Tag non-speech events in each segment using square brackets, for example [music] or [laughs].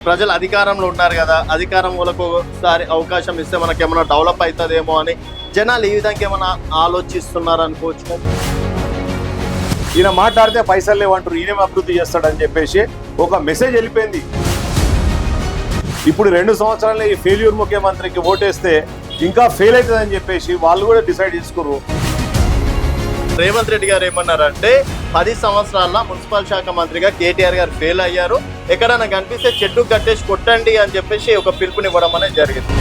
ప్రజలు అధికారంలో ఉన్నారు కదా అధికారం వాళ్ళకు ఒకసారి అవకాశం ఇస్తే మనకి ఏమైనా డెవలప్ అవుతుందేమో అని జనాలు ఈ విధంగా ఏమైనా ఆలోచిస్తున్నారు అనుకోవచ్చు ఈయన మాట్లాడితే పైసలు లేవంటారు ఈయన అభివృద్ధి చేస్తాడని చెప్పేసి ఒక మెసేజ్ వెళ్ళిపోయింది. ఇప్పుడు రెండు సంవత్సరాలు ఈ ఫెయిల్యూర్ ముఖ్యమంత్రికి ఓటేస్తే ఇంకా ఫెయిల్ అవుతుందని చెప్పేసి వాళ్ళు కూడా డిసైడ్ చేసుకున్నారు రేవంత్ రెడ్డి గారు ఏమన్నారంటే పది సంవత్సరాల మున్సిపల్ శాఖ మంత్రిగా కేటీఆర్ గారు ఫెయిల్ అయ్యారు. ఎక్కడైనా కనిపిస్తే చెట్టు కట్టేసి కొట్టండి అని చెప్పేసి ఒక పిలుపునివ్వడం అనేది జరిగింది.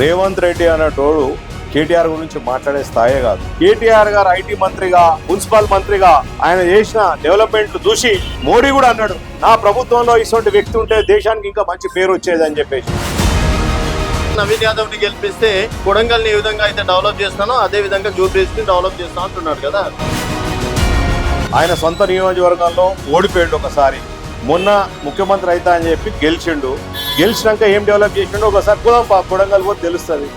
రేవంత్ రెడ్డి అనేటోడు కేటీఆర్ గురించి మాట్లాడే స్థాయే కాదు. కేటీఆర్ గారు ఐటీ మంత్రిగా మున్సిపల్ మంత్రిగా ఆయన చేసిన డెవలప్మెంట్ చూసి మోడీ కూడా అన్నాడు నా ప్రభుత్వంలో ఇటువంటి వ్యక్తి ఉంటే దేశానికి ఇంకా మంచి పేరు వచ్చేది అని చెప్పేసి. నవీన్ యాదవ్ని గెలిపిస్తే కొడంగల్ని ఏ విధంగా అయితే డెవలప్ చేస్తానో అదే విధంగా జూబ్లీస్ని డెవలప్ చేస్తా అంటున్నాడు కదా. ఆయన సొంత నియోజకవర్గంలో ఓడిపోయాడు ఒకసారి. మొన్న ముఖ్యమంత్రి అవుతా అని చెప్పి గెలిచిండు. గెలిచినాక ఏం డెవలప్ చేసిండో ఒకసారి కూడా పా కొడంగల్ తెలుస్తుంది.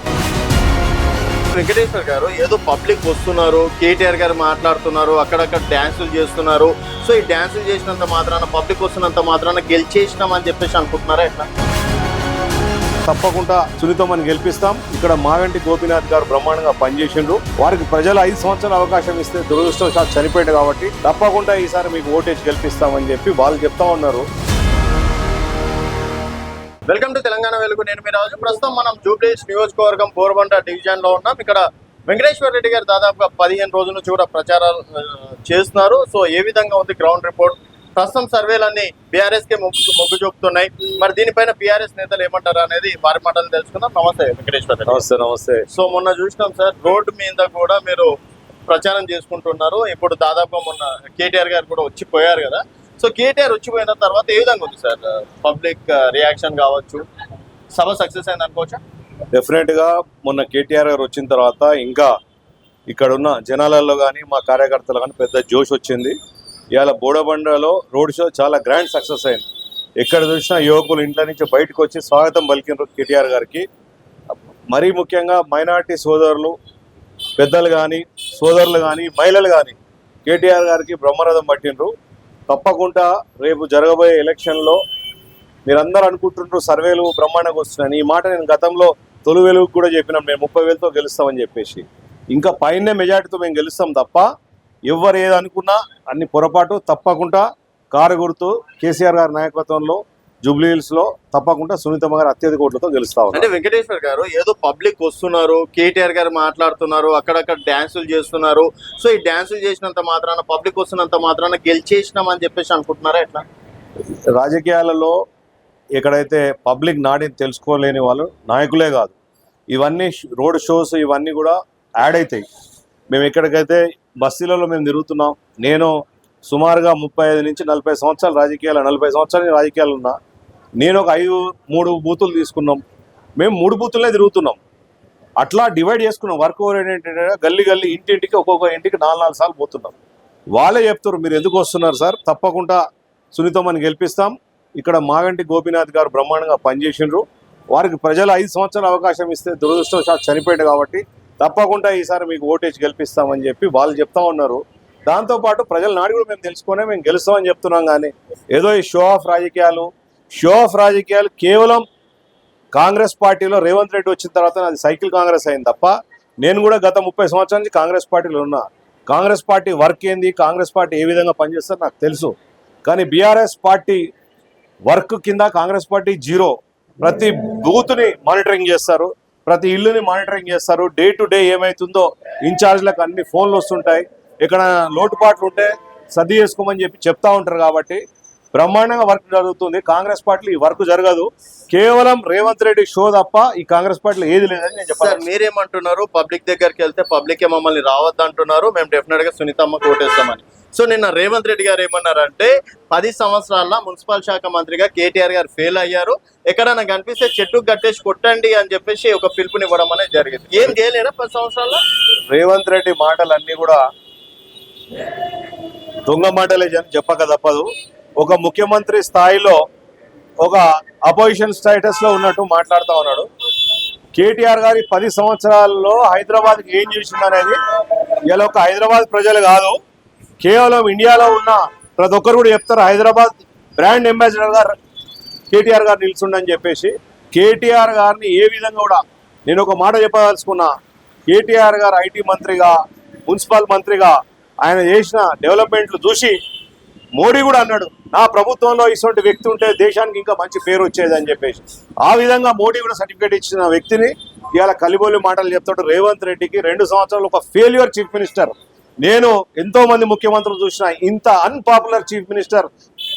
వెంకటేశ్వర్ గారు ఏదో పబ్లిక్ వస్తున్నారు కేటీఆర్ గారు మాట్లాడుతున్నారు అక్కడక్కడ డ్యాన్సులు చేస్తున్నారు. సో ఈ డ్యాన్సులు చేసినంత మాత్రాన పబ్లిక్ వస్తున్నంత మాత్రాన గెలిచేసినాం అని చెప్పేసి అనుకుంటున్నారా ఎట్లా? తప్పకుండా సునీతమ్మని గెలిపిస్తాం. ఇక్కడ మాగంటి గోపీనాథ్ గారు బ్రహ్మాండంగా పనిచేసిండ్రు. వారికి ప్రజలు ఐదు సంవత్సరాల అవకాశం ఇస్తే దురదృష్టవశాత్తు చనిపోయాడు కాబట్టి తప్పకుండా ఈసారి మీకు ఓటేసి గెలిపిస్తామని చెప్పి వాళ్ళు చెప్తా ఉన్నారు. వెల్కమ్ టు తెలంగాణ వెలుగు. నేను మీ రాజు. ప్రస్తుతం మనం జూబ్లీస్ నియోజకవర్గం బోర్బండ డివిజన్లో ఉన్నాం. ఇక్కడ వెంకటేశ్వర రెడ్డి గారు దాదాపుగా పదిహేను రోజుల నుంచి కూడా ప్రచారాలు చేస్తున్నారు. సో ఏ విధంగా ఉంది గ్రౌండ్ రిపోర్ట్? ప్రస్తుతం సర్వేలన్నీ బీఆర్ఎస్ కే మొగ్గు మొగ్గు చూపుతున్నాయి. మరి దీనిపైన బీఆర్ఎస్ నేతలు ఏమంటారు అనేది వారి మాటలు తెలుసుకుందాం. నమస్తే వెంకటేశ్వర నమస్తే నమస్తే. సో మొన్న చూసినాం సార్ రోడ్డు మీద కూడా మీరు ప్రచారం చేసుకుంటున్నారు. ఇప్పుడు దాదాపుగా మొన్న కేటీఆర్ గారు కూడా వచ్చిపోయారు కదా. సో కేటీఆర్ వచ్చిపోయిన తర్వాత ఏ విధంగా ఉంది సార్? పబ్లిక్ రియాక్షన్ కావచ్చు. సభ సక్సెస్ అయింది అనుకోవచ్చా? డెఫినెట్గా మొన్న కేటీఆర్ గారు వచ్చిన తర్వాత ఇంకా ఇక్కడ ఉన్న జనాలలో కానీ మా కార్యకర్తలు కానీ పెద్ద జోష్ వచ్చింది. ఇవాళ బోడబండలో రోడ్ షో చాలా గ్రాండ్ సక్సెస్ అయింది. ఎక్కడ చూసినా యువకులు ఇంట్లో నుంచి బయటకు వచ్చి స్వాగతం పలికినారు కేటీఆర్ గారికి. మరీ ముఖ్యంగా మైనార్టీ సోదరులు పెద్దలు కానీ సోదరులు కానీ మహిళలు కానీ కేటీఆర్ గారికి బ్రహ్మరథం పట్టినరు తప్పకుండా రేపు జరగబోయే ఎలక్షన్లో మీరందరూ అనుకుంటుంటారు సర్వేలు బ్రహ్మాండంగా వస్తున్నాయని. ఈ మాట నేను గతంలో తొలి వెలుగు కూడా చెప్పినాం మేము ముప్పై వేలతో గెలుస్తామని చెప్పేసి. ఇంకా పైన మెజార్టీతో మేము గెలుస్తాం తప్ప ఎవరు ఏది అనుకున్నా అన్ని పొరపాటు తప్పకుండా కారు గుర్తు కేసీఆర్ గారి నాయకత్వంలో జూబ్లీ హిల్స్లో తప్పకుండా సునీతమ్మ గారు అత్యధిక ఓట్లతో గెలుస్తా అంటే వెంకటేశ్వర్ గారు ఏదో పబ్లిక్ వస్తున్నారు కేటీఆర్ గారు మాట్లాడుతున్నారు అక్కడక్కడ డ్యాన్సులు చేస్తున్నారు. సో ఈ డ్యాన్సులు చేసినంత మాత్రాన పబ్లిక్ వస్తున్నంత మాత్రాన గెలిచేసినాం అని చెప్పేసి అనుకుంటున్నారా ఎట్లా? రాజకీయాలలో ఎక్కడైతే పబ్లిక్ నాడిని తెలుసుకోలేని వాళ్ళు నాయకులే కాదు. ఇవన్నీ రోడ్ షోస్ ఇవన్నీ కూడా యాడ్ అవుతాయి మేము ఎక్కడికైతే బస్తీలలో మేము తిరుగుతున్నాం. నేను సుమారుగా ముప్పై ఐదు నుంచి నలభై సంవత్సరాలు రాజకీయాలు నలభై సంవత్సరాలు రాజకీయాలు ఉన్నా. నేను ఒక ఐదు మూడు బూతులు తీసుకున్నాం. మేము మూడు బూతులనే తిరుగుతున్నాం. అట్లా డివైడ్ చేసుకున్నాం. వర్క్ ఓరియంటెడ్ గల్లీ గల్లీ ఇంటింటికి ఒక్కొక్క ఇంటికి నాలుగు నాలుగు సార్లు పోతున్నాం. వాళ్ళే చెప్తారు మీరు ఎందుకు వస్తున్నారు సార్? తప్పకుండా సునీతమ్మని గెలిపిస్తాం. ఇక్కడ మాగంటి గోపీనాథ్ గారు బ్రహ్మాండంగా పనిచేసిండ్రు. వారికి ప్రజలు ఐదు సంవత్సరాల అవకాశం ఇస్తే దురదృష్టం చనిపోయాడు కాబట్టి తప్పకుండా ఈసారి మీకు ఓటేజ్ గెలిపిస్తామని చెప్పి వాళ్ళు చెప్తా ఉన్నారు. దాంతోపాటు ప్రజల నాడి కూడా మేము తెలుసుకునే మేము గెలుస్తామని చెప్తున్నాం కానీ ఏదో ఈ షో ఆఫ్ రాజకీయాలు షో ఆఫ్ రాజకీయాలు కేవలం కాంగ్రెస్ పార్టీలో రేవంత్ రెడ్డి వచ్చిన తర్వాత అది సైకిల్ కాంగ్రెస్ అయింది తప్ప నేను కూడా గత ముప్పై సంవత్సరాల నుంచి కాంగ్రెస్ పార్టీలో ఉన్నా. కాంగ్రెస్ పార్టీ వర్క్ ఏంది? కాంగ్రెస్ పార్టీ ఏ విధంగా పనిచేస్తారో నాకు తెలుసు. కానీ బీఆర్ఎస్ పార్టీ వర్క్ కింద కాంగ్రెస్ పార్టీ జీరో. ప్రతి బూత్ని మానిటరింగ్ చేస్తారు. ప్రతి ఇల్లుని మానిటరింగ్ చేస్తారు. డే టు డే ఏమైతుందో ఇన్ఛార్జ్లకు అన్ని ఫోన్లు వస్తుంటాయి. ఇక్కడ లోటుపాట్లు ఉంటే సర్ది చేసుకోమని చెప్పి చెప్తా ఉంటారు కాబట్టి బ్రహ్మాండంగా వర్క్ జరుగుతుంది. కాంగ్రెస్ పార్టీలో ఈ వర్క్ జరగదు. కేవలం రేవంత్ రెడ్డి షో తప్ప ఈ కాంగ్రెస్ పార్టీలో ఏది లేదని నేను చెప్పాను మీరేమంటున్నారు? పబ్లిక్ దగ్గరికి వెళ్తే పబ్లిక్ మమ్మల్ని రావద్దంటున్నారు. మేము డెఫినెట్గా సునీతమ్మకు ఓటేస్తామని సో నిన్న రేవంత్ రెడ్డి గారు ఏమన్నారంటే పది సంవత్సరాల మున్సిపల్ శాఖ మంత్రిగా కేటీఆర్ గారు ఫెయిల్ అయ్యారు. ఎక్కడైనా కనిపిస్తే చెట్టు కట్టేసి కొట్టండి అని చెప్పేసి ఒక పిలుపునివ్వడం అనేది జరిగింది. ఏం చేయలేరా పది సంవత్సరాల్లో? రేవంత్ రెడ్డి మాటలన్నీ కూడా దొంగ మాటలే చెప్పక తప్పదు. ఒక ముఖ్యమంత్రి స్థాయిలో ఒక అపోజిషన్ స్టేటస్లో ఉన్నట్టు మాట్లాడుతూ ఉన్నాడు. కేటీఆర్ గారి పది సంవత్సరాల్లో హైదరాబాద్ ఏం చేసిందనేది ఇలా ఒక హైదరాబాద్ ప్రజలు కాదు. కేవలం ఇండియాలో ఉన్న ప్రతి ఒక్కరు కూడా చెప్తారు హైదరాబాద్ బ్రాండ్ అంబాసిడర్ గారు కేటీఆర్ గారు నిల్చుండని చెప్పేసి. కేటీఆర్ గారిని ఏ విధంగా కూడా నేను ఒక మాట చెప్పదలుచుకున్నా కేటీఆర్ గారు ఐటీ మంత్రిగా మున్సిపల్ మంత్రిగా ఆయన చేసిన డెవలప్మెంట్లు చూసి మోడీ కూడా అన్నాడు నా ప్రభుత్వంలో ఇటువంటి వ్యక్తి ఉంటే దేశానికి ఇంకా మంచి పేరు వచ్చేది అని చెప్పేసి. ఆ విధంగా మోడీ కూడా సర్టిఫికేట్ ఇచ్చిన వ్యక్తిని ఇవాళ కలిబోలి మాటలు చెప్తాడు రేవంత్ రెడ్డికి. రెండు సంవత్సరాలు ఒక ఫెయిల్యూర్ చీఫ్ మినిస్టర్. నేను ఎంతో మంది ముఖ్యమంత్రులు చూసిన ఇంత అన్పాపులర్ చీఫ్ మినిస్టర్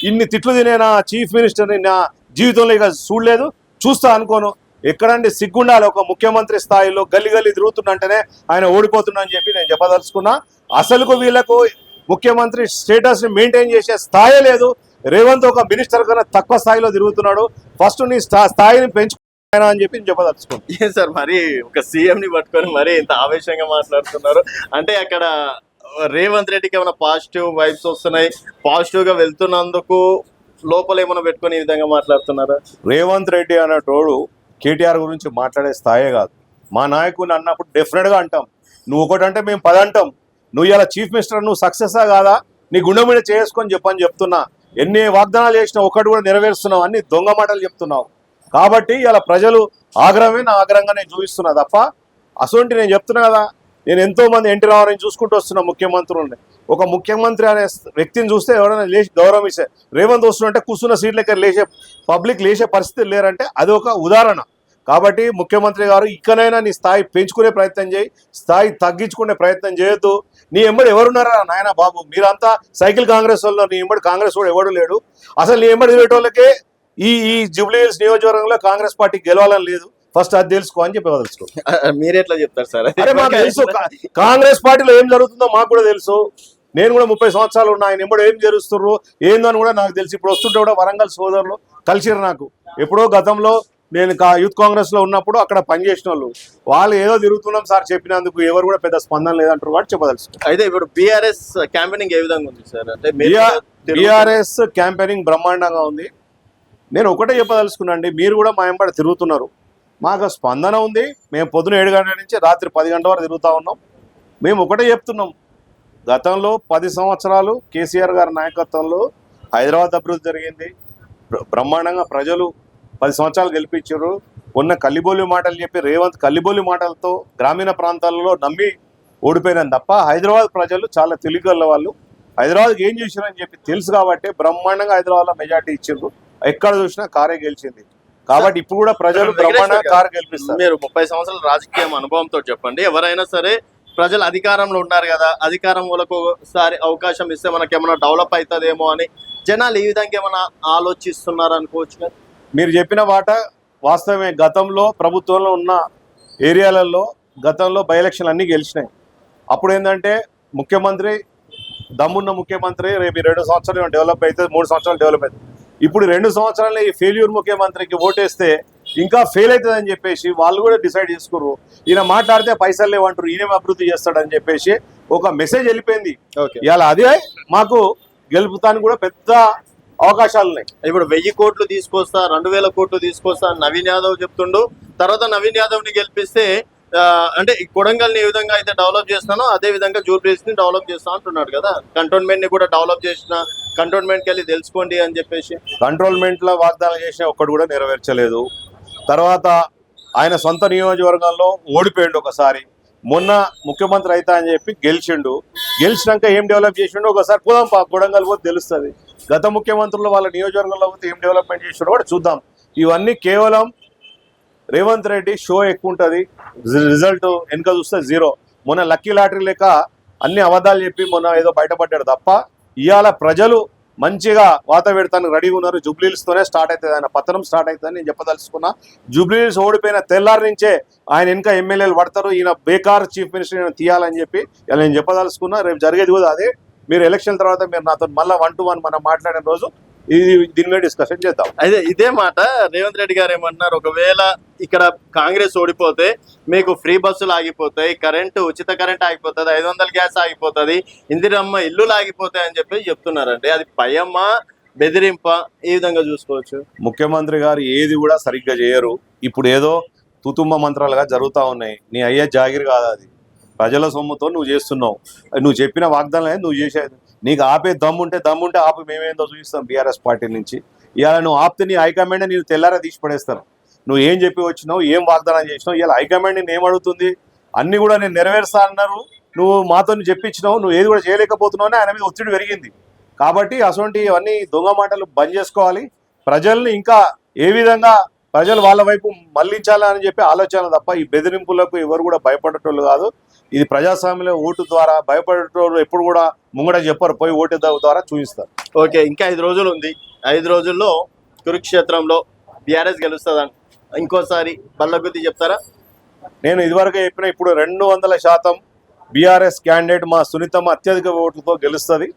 ఇన్ని తిట్లు తినేనా చీఫ్ మినిస్టర్ని నా జీవితంలో ఇక చూడలేదు. చూస్తా అనుకోను. ఎక్కడండి సిగ్గుండాలి ఒక ముఖ్యమంత్రి స్థాయిలో గల్లి గల్లి తిరుగుతున్నంటేనే ఆయన ఓడిపోతున్నా అని చెప్పి నేను చెప్పదలుచుకున్నా. అసలుకు వీళ్ళకు ముఖ్యమంత్రి స్టేటస్ని మెయింటైన్ చేసే స్థాయి లేదు. రేవంత్ ఒక మినిస్టర్ కన్నా తక్కువ స్థాయిలో తిరుగుతున్నాడు. ఫస్ట్ నీ స్థా- స్థాయిని పెంచు అని చెప్పి నేను చెప్పదలుచుకున్నాను ఏం సార్ మరి ఒక సీఎం ని పట్టుకొని మరి ఇంత ఆవేశంగా మాట్లాడుతున్నారు? అంటే అక్కడ రేవంత్ రెడ్డికి ఏమైనా పాజిటివ్ వైబ్స్ వస్తున్నాయి? పాజిటివ్గా వెళ్తున్నందుకు లోపల ఏమైనా పెట్టుకొని ఈ విధంగా మాట్లాడుతున్నారా? రేవంత్ రెడ్డి అనేటోడు కేటీఆర్ గురించి మాట్లాడే స్థాయే కాదు. మా నాయకుని అన్నప్పుడు డెఫినెట్గా అంటాం. నువ్వు ఒకటంటే మేము పది అంటాం. నువ్వు ఇలా చీఫ్ మినిస్టర్ నువ్వు సక్సెసా కాదా? నీ గుండె మీద చేసుకొని చెప్పని చెప్తున్నా. ఎన్ని వాగ్దానాలు చేసినా ఒకటి కూడా నెరవేరుస్తున్నావు. అన్ని దొంగ మాటలు చెప్తున్నావు. కాబట్టి ఇలా ప్రజలు ఆగ్రహమే నా ఆగ్రహంగా నేను చూపిస్తున్నా తప్ప అసొంటి నేను చెప్తున్నా కదా నేను ఎంతో మంది ఎన్టీ రామారావు చూసుకుంటూ వస్తున్నా ముఖ్యమంత్రులని. ఒక ముఖ్యమంత్రి అనే వ్యక్తిని చూస్తే ఎవరైనా లేచి గౌరవం రేవంత్ వస్తుంటే కూర్చున్న సీట్ల దగ్గర లేచే పబ్లిక్ లేచే పరిస్థితి లేరంటే అది ఒక ఉదాహరణ. కాబట్టి ముఖ్యమంత్రి గారు ఇకనైనా నీ స్థాయి పెంచుకునే ప్రయత్నం చేయి స్థాయి తగ్గించుకునే ప్రయత్నం చేయొద్దు. నీ ఎంబడి ఎవరున్నారా నాయన బాబు? మీరంతా సైకిల్ కాంగ్రెస్ వాళ్ళు నీ ఎంబడి కాంగ్రెస్ కూడా ఎవడు లేడు? అసలు నీ ఎంబడి తిరిగేటోళ్ళకే ఈ ఈ జూబ్లీహిల్స్ నియోజకవర్గంలో కాంగ్రెస్ పార్టీ గెలవాలని లేదు. ఫస్ట్ అది తెలుసుకో అని చెప్పి వదలుచుకో [laughs] మీరు ఎట్లా చెప్తారు సార్? అరే మాకు [laughs] తెలుసు. కాంగ్రెస్ పార్టీలో ఏం జరుగుతుందో మాకు కూడా తెలుసు. నేను కూడా ముప్పై సంవత్సరాలు ఉన్నా. ఆయన ఎప్పుడు ఏం జరుస్తున్నారు ఏందో అని కూడా నాకు తెలుసు. ఇప్పుడు వస్తుంటే కూడా వరంగల్ సోదరులు కలిసిరు నాకు. ఎప్పుడో గతంలో నేను యూత్ కాంగ్రెస్లో ఉన్నప్పుడు అక్కడ పనిచేసిన వాళ్ళు వాళ్ళు ఏదో తిరుగుతున్నాం సార్ చెప్పినందుకు ఎవరు కూడా పెద్ద స్పందన లేదంటారు వాడు చెప్పదలుచు అయితే ఇప్పుడు బీఆర్ఎస్ క్యాంపెయినింగ్ ఏ విధంగా ఉంది సార్? అంటే. బీఆర్ఎస్ క్యాంపెయినింగ్ బ్రహ్మాండంగా ఉంది. నేను ఒకటే చెప్పదలుచుకున్నాండి మీరు కూడా మా ఎంబడి తిరుగుతున్నారు. మాకు స్పందన ఉంది మేము పొద్దున ఏడు గంటల నుంచి రాత్రి పది గంటల వరకు తిరుగుతూ ఉన్నాం. మేము ఒకటే చెప్తున్నాం గతంలో పది సంవత్సరాలు కేసీఆర్ గారి నాయకత్వంలో హైదరాబాద్ అభివృద్ధి జరిగింది. బ్రహ్మాండంగా ప్రజలు పది సంవత్సరాలు గెలిపించారు. ఉన్న కల్లిబోలి మాటలు చెప్పి రేవంత్ కల్లిబోలి మాటలతో గ్రామీణ ప్రాంతాలలో నమ్మి ఓడిపోయినాను తప్ప హైదరాబాద్ ప్రజలు చాలా తెలివిగల వాళ్ళు. హైదరాబాద్కి ఏం చేశారని చెప్పి తెలుసు కాబట్టి బ్రహ్మాండంగా హైదరాబాద్లో మెజార్టీ ఇచ్చిండ్రు ఎక్కడ చూసినా కారే గెలిచింది. కాబట్టి ఇప్పుడు కూడా ప్రజలు బ్రహ్మాండంగా కారు గెలిపిస్తారు. మీరు ముప్పై సంవత్సరాల రాజకీయ అనుభవంతో చెప్పండి. ఎవరైనా సరే ప్రజలు అధికారంలో ఉన్నారు కదా అధికారం వాళ్ళకు ఒకసారి అవకాశం ఇస్తే మనకి ఏమైనా డెవలప్ అవుతుందేమో అని జనాలు ఈ విధంగా ఏమైనా ఆలోచిస్తున్నారు అనుకోవచ్చు కదా? మీరు చెప్పిన మాట వాస్తవమే. గతంలో ప్రభుత్వంలో ఉన్న ఏరియాలలో గతంలో బై ఎలక్షన్ అన్నీ గెలిచినాయి. అప్పుడు ఏంటంటే ముఖ్యమంత్రి దమ్మున్న ముఖ్యమంత్రి రేపు రెండు సంవత్సరాలు డెవలప్ అవుతుంది మూడు సంవత్సరాలు డెవలప్ అవుతుంది ఇప్పుడు రెండు సంవత్సరాలు ఈ ఫెయిల్యూర్ ముఖ్యమంత్రికి ఓటేస్తే ఇంకా ఫెయిల్ అవుతుందని చెప్పేసి వాళ్ళు కూడా డిసైడ్ చేసుకున్నారు ఈయన మాట్లాడితే పైసలు లేవంటారు ఈయన అభివృద్ధి చేస్తాడని చెప్పేసి ఒక మెసేజ్ వెళ్ళిపోయింది. ఓకే. ఇవాళ అదే మాకు గెలుపుతానికి కూడా పెద్ద అవకాశాలు ఉన్నాయి. ఇప్పుడు వెయ్యి కోట్లు తీసుకొస్తా రెండు వేల కోట్లు తీసుకొస్తా నవీన్ యాదవ్ చెప్తుండు. తర్వాత నవీన్ యాదవ్ని గెలిపిస్తే అంటే ఈ కొడంగల్ని ఏ విధంగా అయితే డెవలప్ చేస్తానో అదే విధంగా జూబ్లీస్ని డెవలప్ చేస్తా అంటున్నాడు కదా. కంటోన్మెంట్ని కూడా డెవలప్ చేసిన కంటోన్మెంట్కి వెళ్ళి తెలుసుకోండి అని చెప్పేసి. కంట్రోల్మెంట్లో వాగ్దానాలు చేసిన ఒక్కడు కూడా నెరవేర్చలేదు. తర్వాత ఆయన సొంత నియోజకవర్గంలో ఓడిపోయిండు ఒకసారి. మొన్న ముఖ్యమంత్రి అవుతా అని చెప్పి గెలిచిండు. గెలిచినాక ఏం డెవలప్ చేసిండు ఒకసారి పోదాం పా కొడంగల్ పోతే తెలుస్తుంది. గత ముఖ్యమంత్రులు వాళ్ళ నియోజకవర్గంలో పోతే ఏం డెవలప్మెంట్ చేసిండో కూడా చూద్దాం. ఇవన్నీ కేవలం రేవంత్ రెడ్డి షో ఎక్కువ ఉంటుంది రిజల్ట్ వెనుక చూస్తే జీరో. మొన్న లక్కీ లాటరీ లెక్క అన్ని అబద్ధాలు చెప్పి మొన్న ఏదో బయటపడ్డాడు తప్ప ఇవాళ ప్రజలు మంచిగా వాత పెడతానికి రెడీగా ఉన్నారు జూబ్లీహిల్స్తోనే స్టార్ట్ అవుతుంది ఆయన. పతనం స్టార్ట్ అవుతుందని నేను చెప్పదలుచుకున్నా. జూబ్లీహిల్స్ ఓడిపోయిన తెల్లారి నుంచే ఆయన ఇంకా ఎమ్మెల్యేలు పడతారు. ఈయన బేకార్ చీఫ్ మినిస్టర్ ఈయన తీయాలని చెప్పి ఇలా నేను చెప్పదలుచుకున్నా. రేపు జరిగేది కూడా అదే. మీరు ఎలక్షన్ తర్వాత మీరు నాతో మళ్ళీ వన్ టు వన్ మనం మాట్లాడిన రోజు ఇది దీని మీద డిస్కషన్ చేద్దాం. అయితే ఇదే మాట రేవంత్ రెడ్డి గారు ఏమంటున్నారు ఒకవేళ ఇక్కడ కాంగ్రెస్ ఓడిపోతే మీకు ఫ్రీ బస్సులు ఆగిపోతాయి కరెంటు ఉచిత కరెంట్ ఆగిపోతుంది ఐదు వందల గ్యాస్ ఆగిపోతుంది ఇందిరమ్మ ఇల్లులు ఆగిపోతాయి అని చెప్పి చెప్తున్నారండి. అది భయమ్మ బెదిరింప? ఈ విధంగా చూసుకోవచ్చు? ముఖ్యమంత్రి గారు ఏది కూడా సరిగ్గా చేయరు. ఇప్పుడు ఏదో తుతుమ్మ మంత్రాలుగా జరుగుతూ ఉన్నాయి. నీ అయ్యే జాగిరి కాదు అది. ప్రజల సొమ్ముతో నువ్వు చేస్తున్నావు. నువ్వు చెప్పిన వాగ్దానం నువ్వు చేసేది. నీకు ఆపే దమ్ముంటే దమ్ముంటే ఆపు మేమేందో చూపిస్తాం బీఆర్ఎస్ పార్టీ నుంచి. ఇవాళ నువ్వు ఆప్తే నీ హైకమాండ్ నీవు తెల్లారా తీసి నువ్వు ఏం చెప్పి వచ్చినావు ఏం వాగ్దానం చేసినావు ఇలా హైకమాండ్ నేను ఏమడుగుతుంది? అడుగుతుంది కూడా నేను నెరవేరుస్తా అన్నారు. నువ్వు మాతో చెప్పించినావు నువ్వు ఏది కూడా చేయలేకపోతున్నావు ఆయన మీద ఒత్తిడి పెరిగింది. కాబట్టి అటువంటి ఇవన్నీ దొంగ మాటలు బంద్ చేసుకోవాలి. ప్రజల్ని ఇంకా ఏ విధంగా ప్రజలు వాళ్ళ వైపు మళ్ళించాలని చెప్పి ఆలోచన తప్ప ఈ బెదిరింపులకు ఎవరు కూడా భయపడేటోళ్ళు కాదు. ఇది ప్రజాస్వామ్యంలో ఓటు ద్వారా భయపడేటోళ్ళు ఎప్పుడు కూడా ముంగడ చెప్పరు. పోయి ఓటు ద్వారా చూపిస్తారు. ఓకే ఇంకా ఐదు రోజులు ఉంది. ఐదు రోజుల్లో కురుక్షేత్రంలో బీఆర్ఎస్ గెలుస్తుందని ఇంకోసారి బల్లగుద్ది చెప్తారా? నేను ఇదివరకే చెప్పిన ఇప్పుడు రెండు వందల శాతం బీఆర్ఎస్ క్యాండిడేట్ మా సునీతమ్మ అత్యధిక ఓట్లతో గెలుస్తుంది.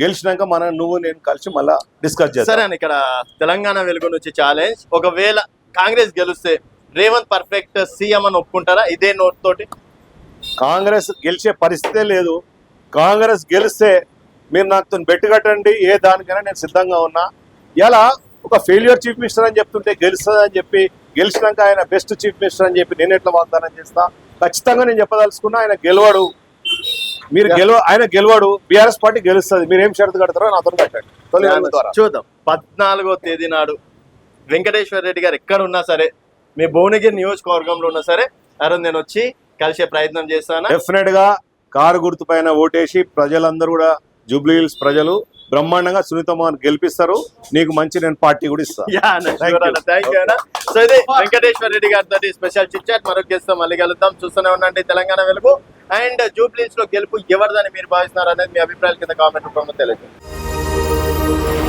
గెలిచినాక మనం నువ్వు నేను కలిసి మళ్ళా డిస్కస్ చేస్తాం సరే అని ఇక్కడ తెలంగాణ వెలుగు నుంచి ఛాలెంజ్. ఒకవేళ కాంగ్రెస్ గెలిస్తే రేవంత్ పర్ఫెక్ట్ సీఎం అని ఒప్పుకుంటారా? ఇదే నోట్ తోటి కాంగ్రెస్ గెలిచే పరిస్థితే లేదు. కాంగ్రెస్ గెలిస్తే మీరు నాకు బెట్టు కట్టండి ఏ దానికైనా నేను సిద్ధంగా ఉన్నా. ఇలా ఒక ఫెయిల్యూర్ చీఫ్ మినిస్టర్ అని చెప్తుంటే గెలుస్తుంది అని చెప్పి గెలిచినాక ఆయన బెస్ట్ చీఫ్ మినిస్టర్ అని చెప్పి నేను ఎట్లా వాగ్దానం చేస్తా? ఖచ్చితంగా నేను చెప్పదలుచుకున్నా ఆయన గెలవడు. మీరు గెలవ ఆయన గెలవడు. బీఆర్ఎస్ పార్టీ గెలుస్తుంది. మీరు ఏం షరతు కడతారో నాతో కట్టండి. చూద్దాం. పద్నాలుగో తేదీ నాడు వెంకటేశ్వర రెడ్డి గారు ఎక్కడ ఉన్నా సరే మీ భువనగిరి నియోజకవర్గంలో ఉన్నా సరే రోజు నేను వచ్చి కలిసే ప్రయత్నం చేస్తాను? డెఫినెట్గా కారు గుర్తు పైన ఓటేసి ప్రజలందరూ కూడా జూబ్లీ హిల్స్ ప్రజలు బ్రహ్మాండంగా సునీతమ్మని గెలిపిస్తారు. నీకు మంచి నేను పార్టీ కూడా ఇస్తాను సో ఇది వెంకటేశ్వర రెడ్డి గారితో స్పెషల్ చిట్ చాట్ మరొక గెస్ట్ మళ్ళీ కలుద్దాం. చూస్తూనే ఉండండి. తెలంగాణ వెలుగు. అండ్ జూబ్లీస్లో గెలుపు ఎవరిదని మీరు భావిస్తున్నారు అనేది మీ అభిప్రాయాల కింద కామెంట్ రూపంలో తెలియజేయండి.